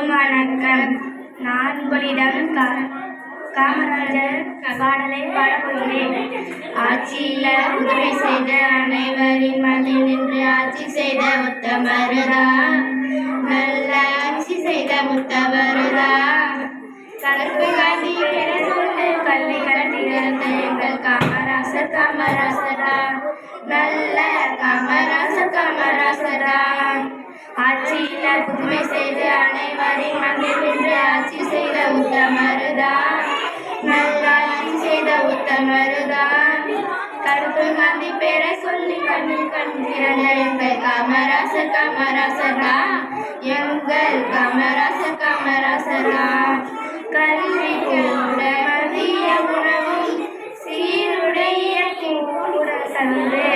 அனைவருக்கும் வணக்கம். நான் உங்களிடம் காமராஜர் பாடலை பாடப்போகிறேன். ஆட்சியில் உதவி செய்த அனைவரின் மனதில் நின்று ஆட்சி செய்த உத்தமருதா. நல்ல ஆட்சி செய்த முத்தவருதா கலப்பு காந்தி பெற சொல்லு கல்வி கட்டி இருந்த எங்கள் காமராசர் காமராசரா. நல்ல காமராசர் காமராசரா. ஆட்சியில் புதுமை செய்து அனைவரும் மனதில் மகிழ்ந்து ஆட்சி செய்த உத்தமருதான் நல்ல ஆட்சி செய்த உத்தமருதான் கருப்பு காந்தி பேரை சொல்லி கண்ணில் கண்டிருந்த எங்கள் காமராசர் காமராசரா எங்கள் காமராசர் காமராசரா கல்விக்கு கூட மதிய உணவும் சீருடைய கூட தந்து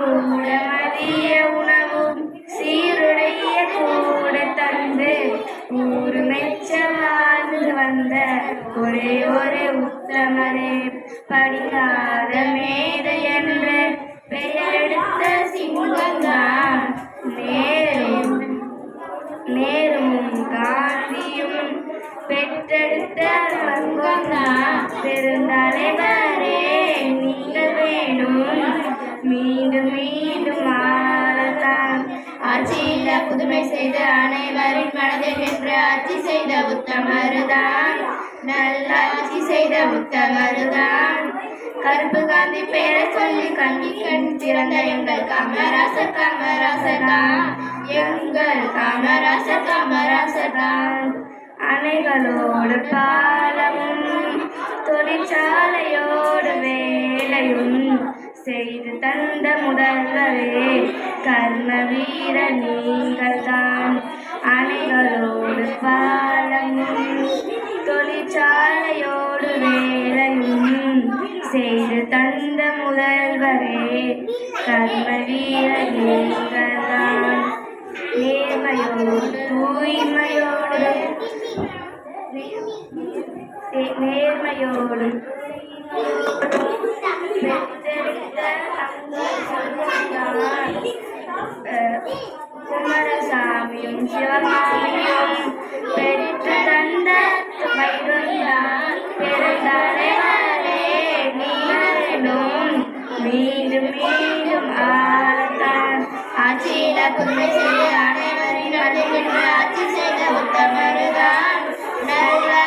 கல்வி மதிய உணவும் சீருடைய கூட தந்து ஊரு மெச்ச வாழ்ந்து வந்த ஒரே ஒரு உத்தமரே படிக்காத மேதை என்று பெயரெடுத்த சிங்கம்தான் நேரும் நேரும் காந்தியும் பெற்றெடுத்த வங்கம்தான் பெருந்தலைவரே மீண்டும் மீண்டும் ஆளத்தான் ஆட்சியில புதுமை செய்த அனைவரின் மனதில் நின்று ஆட்சி செய்த உத்தமருதான். நல்ல ஆட்சி செய்த உத்தமருதான். கருப்பு காந்தி பேரை சொல்லி கண்ணி கண் திறந்த எங்கள் காமராசர் காமராசர் தான் எங்கள் காமராசர் காமராசர் தான் அணைகளோடு பாலமும் தொழிற்சாலையோ செய்து தந்த முதல்வரே கர்ம வீர நீங்கள் தான் அணைகளோடு பாலமும் தொழிற்சாலையோடு வேலையும் செய்து தந்த முதல்வரே கர்ம வீர நீங்கள் தான் நேர்மையோடு தூய்மையோடு நே- நேர்மையோடு குமாரசாமியும் பெற்று தந்த வைகுந்தான் பெருந்தலைவரே நீங்களும் மீண்டும் மீண்டும் ஆளத்தான் ஆட்சியில செய்து அனைவரின் ஆட்சி செய்த உத்தமருதான்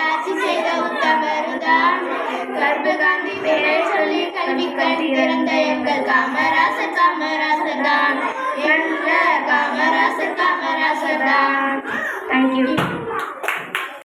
ஆட்சி செய்த உத்தமருதான் காந்தி பேரை சொல்லி கல்வி கல்வி திறந்த எங்கள் காமரா தான் நல்ல காமராசர் காமராசர் தான் தேங்க்யூ